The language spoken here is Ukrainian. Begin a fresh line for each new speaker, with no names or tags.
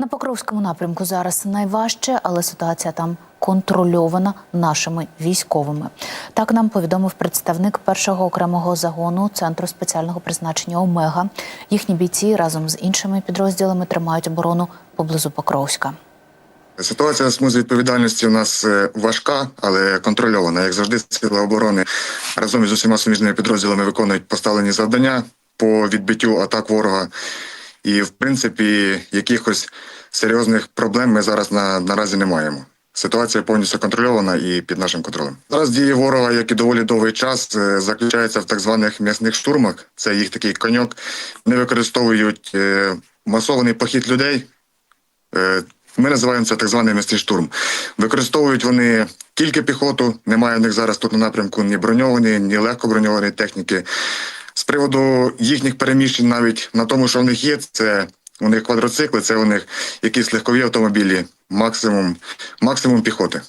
На Покровському напрямку зараз найважче, але ситуація там контрольована нашими військовими. Так нам повідомив представник першого окремого загону центру спеціального призначення Омега. Їхні бійці разом з іншими підрозділами тримають оборону поблизу Покровська.
Ситуація на смузі відповідальності у нас е, важка, але контрольована. Як завжди, сили оборони разом із усіма суміжними підрозділами виконують поставлені завдання по відбиттю атак ворога. І, в принципі, якихось серйозних проблем ми зараз на, наразі не маємо. Ситуація повністю контрольована і під нашим контролем. Зараз дії ворога, як і доволі довгий час, е, заключаються в так званих м'ясних штурмах. Це їх такий коньок. Вони використовують е, масований похід людей. Е, Ми називаємо це так званий м'ясний штурм. Використовують вони тільки піхоту. Немає в них зараз тут на напрямку ні броньованої, ні легкоброньованої техніки. З приводу їхніх переміщень, навіть на тому, що в них є, це у них квадроцикли, це у них якісь легкові автомобілі, максимум, максимум піхоти.